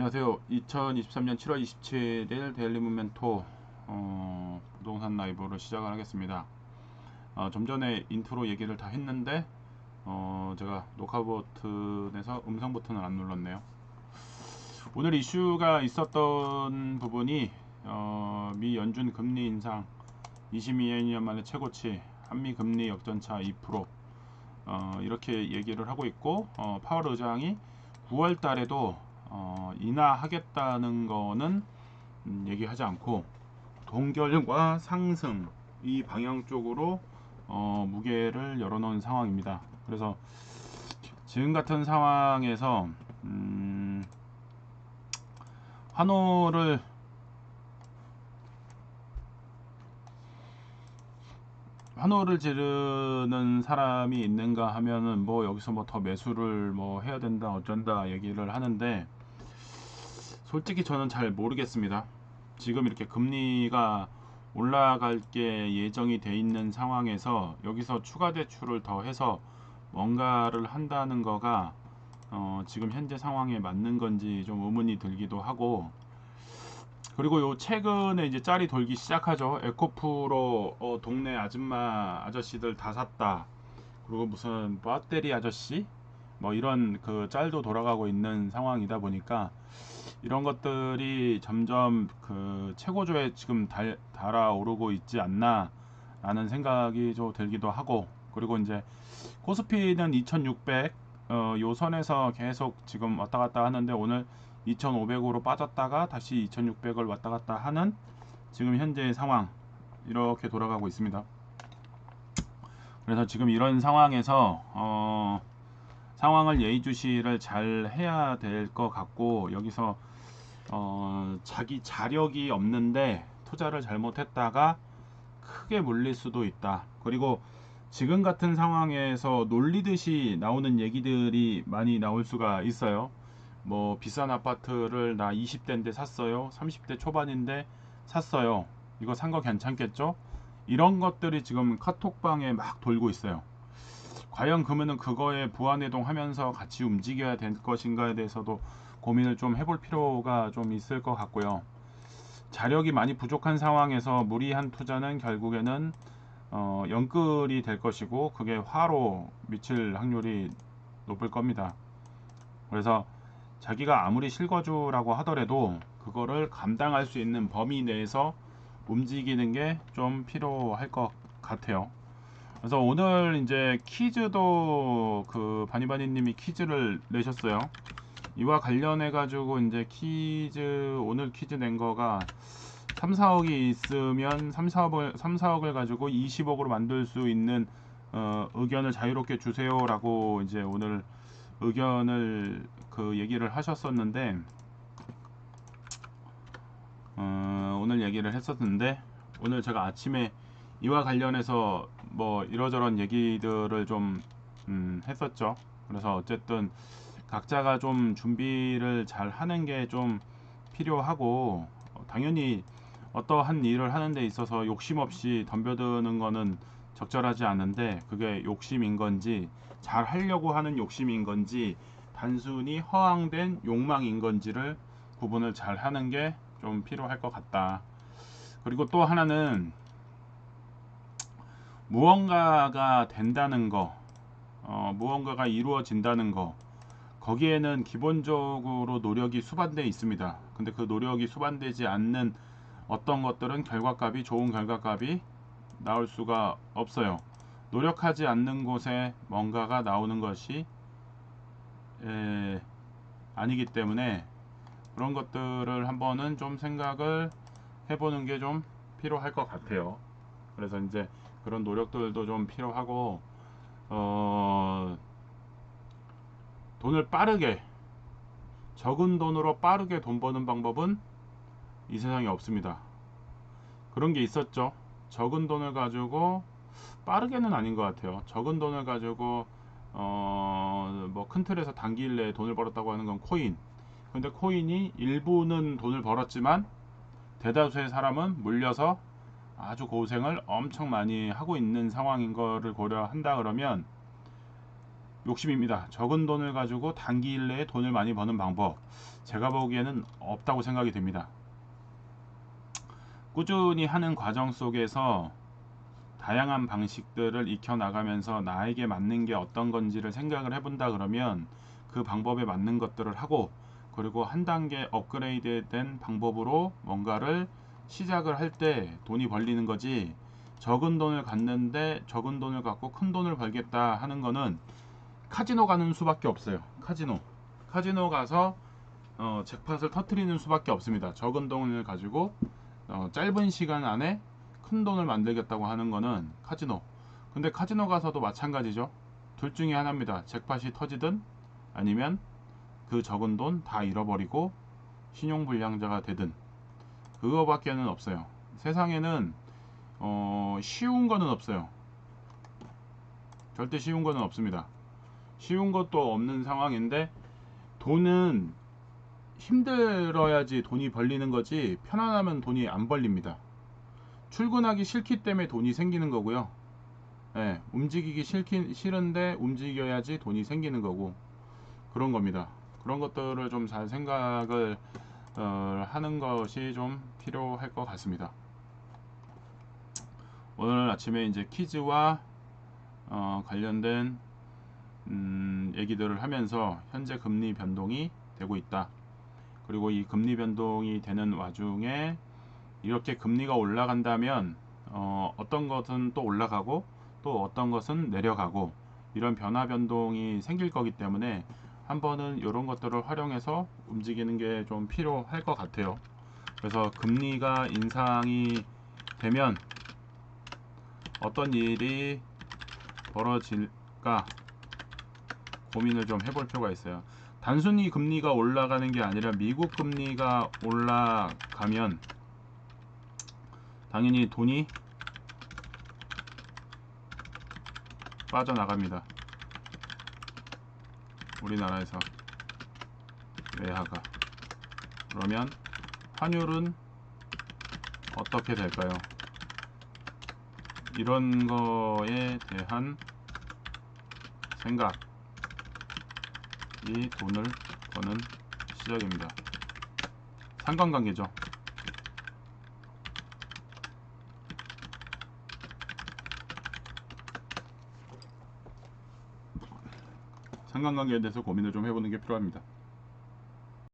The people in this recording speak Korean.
안녕하세요. 2023년 7월 27일 데일리 문멘토 어, 부동산 라이브를 시작을 하겠습니다. 어, 좀 전에 인트로 얘기를 다 했는데 어, 제가 녹화 버튼에서 음성 버튼을 안 눌렀네요. 오늘 이슈가 있었던 부분이 어, 미 연준 금리 인상 22년 만에 최고치 한미 금리 역전차 2% 어, 이렇게 얘기를 하고 있고 어, 파월 의장이 9월 달에도 어, 인하하겠다는 거는 음, 얘기하지 않고 동결과 상승 이 방향 쪽으로 어, 무게를 열어놓은 상황입니다. 그래서 지금 같은 상황에서 음, 환호를 환호를 지르는 사람이 있는가 하면은 뭐 여기서 뭐 더 매수를 뭐 해야 된다 어쩐다 얘기를 하는데 솔직히 저는 잘 모르겠습니다. 지금 이렇게 금리가 올라갈 게 예정이 돼 있는 상황에서 여기서 추가 대출을 더 해서 뭔가를 한다는 거가 어 지금 현재 상황에 맞는 건지 좀 의문이 들기도 하고 그리고 요 최근에 이제 짤이 돌기 시작하죠. 에코프로 어, 동네 아줌마 아저씨들 다 샀다. 그리고 무슨 배터리 아저씨 뭐 이런 그 짤도 돌아가고 있는 상황이다 보니까 이런 것들이 점점 그 최고조에 지금 달, 달아오르고 있지 않나 라는 생각이 좀 들기도 하고 그리고 이제 코스피는 2600 어, 요 선에서 계속 지금 왔다 갔다 하는데 오늘 2500으로 빠졌다가 다시 2600을 왔다 갔다 하는 지금 현재의 상황 이렇게 돌아가고 있습니다. 그래서 지금 이런 상황에서 어, 상황을 예의주시를 잘 해야 될 것 같고 여기서 어, 자기 자력이 없는데 투자를 잘못했다가 크게 물릴 수도 있다. 그리고 지금 같은 상황에서 놀리듯이 나오는 얘기들이 많이 나올 수가 있어요. 뭐 비싼 아파트를 나 20대인데 샀어요. 30대 초반인데 샀어요. 이거 산 거 괜찮겠죠? 이런 것들이 지금 카톡방에 막 돌고 있어요. 과연 그러면은 그거에 부안해동 하면서 같이 움직여야 될 것인가에 대해서도 고민을 좀 해볼 필요가 좀 있을 것 같고요. 자력이 많이 부족한 상황에서 무리한 투자는 결국에는 어, 연끌이 될 것이고 그게 화로 미칠 확률이 높을 겁니다. 그래서 자기가 아무리 실거주라고 하더라도 그거를 감당할 수 있는 범위 내에서 움직이는 게 좀 필요할 것 같아요. 그래서 오늘 이제 퀴즈도 그 바니바니님이 퀴즈를 내셨어요. 이와 관련해 가지고 이제 퀴즈 오늘 퀴즈 낸 거가 3, 4억이 있으면 3, 4억을 3, 4억을 가지고 20억으로 만들 수 있는 어, 의견을 자유롭게 주세요라고 이제 오늘 의견을 그 얘기를 하셨었는데 어, 오늘 얘기를 했었는데 오늘 제가 아침에 이와 관련해서 뭐 이러저런 얘기들을 좀 음, 했었죠. 그래서 어쨌든 각자가 좀 준비를 잘 하는 게 좀 필요하고 어, 당연히 어떠한 일을 하는 데 있어서 욕심 없이 덤벼드는 거는 적절하지 않은데 그게 욕심인 건지 잘 하려고 하는 욕심인 건지 단순히 허황된 욕망인 건지를 구분을 잘 하는 게 좀 필요할 것 같다. 그리고 또 하나는 무언가가 된다는 거, 어, 무언가가 이루어진다는 거, 거기에는 기본적으로 노력이 수반되어 있습니다. 근데 그 노력이 수반되지 않는 어떤 것들은 결과값이 좋은 결과값이 나올 수가 없어요. 노력하지 않는 곳에 뭔가가 나오는 것이 에, 아니기 때문에 그런 것들을 한번은 좀 생각을 해보는 게 좀 필요할 것 같아요. 그래서 이제 그런 노력들도 좀 필요하고 어, 돈을 빠르게 적은 돈으로 빠르게 돈 버는 방법은 이 세상에 없습니다. 그런 게 있었죠. 적은 돈을 가지고 빠르게는 아닌 것 같아요. 적은 돈을 가지고 어, 뭐 큰 틀에서 단기일 내에 돈을 벌었다고 하는 건 코인. 근데 코인이 일부는 돈을 벌었지만 대다수의 사람은 물려서 아주 고생을 엄청 많이 하고 있는 상황인 거를 고려한다 그러면 욕심입니다. 적은 돈을 가지고 단기 일 내에 돈을 많이 버는 방법. 제가 보기에는 없다고 생각이 됩니다. 꾸준히 하는 과정 속에서 다양한 방식들을 익혀 나가면서 나에게 맞는 게 어떤 건지를 생각을 해본다 그러면 그 방법에 맞는 것들을 하고 그리고 한 단계 업그레이드된 방법으로 뭔가를 시작을 할 때 돈이 벌리는 거지 적은 돈을 갖는데 적은 돈을 갖고 큰 돈을 벌겠다 하는 거는 카지노 가는 수밖에 없어요. 카지노. 카지노 가서 어, 잭팟을 터트리는 수밖에 없습니다. 적은 돈을 가지고 어, 짧은 시간 안에 큰 돈을 만들겠다고 하는 거는 카지노. 근데 카지노 가서도 마찬가지죠. 둘 중에 하나입니다. 잭팟이 터지든 아니면 그 적은 돈 다 잃어버리고 신용불량자가 되든 그거밖에는 없어요. 세상에는 어, 쉬운 거는 없어요. 절대 쉬운 거는 없습니다. 쉬운 것도 없는 상황인데 돈은 힘들어야지 돈이 벌리는 거지 편안하면 돈이 안 벌립니다. 출근하기 싫기 때문에 돈이 생기는 거고요. 예, 움직이기 싫기, 싫은데 움직여야지 돈이 생기는 거고 그런 겁니다. 그런 것들을 좀 잘 생각을 어, 하는 것이 좀 필요할 것 같습니다. 오늘 아침에 이제 퀴즈와 어, 관련된 음, 얘기들을 하면서 현재 금리 변동이 되고 있다. 그리고 이 금리 변동이 되는 와중에 이렇게 금리가 올라간다면 어, 어떤 것은 또 올라가고 또 어떤 것은 내려가고 이런 변화 변동이 생길 거기 때문에 한 번은 이런 것들을 활용해서 움직이는 게 좀 필요할 것 같아요. 그래서 금리가 인상이 되면 어떤 일이 벌어질까 고민을 좀 해볼 필요가 있어요. 단순히 금리가 올라가는 게 아니라 미국 금리가 올라가면 당연히 돈이 빠져나갑니다. 우리나라에서 외화가 그러면 환율은 어떻게 될까요? 이런 거에 대한 생각 이 돈을 버는 시작입니다. 상관관계죠. 상관관계에 대해서 고민을 좀 해보는 게 필요합니다.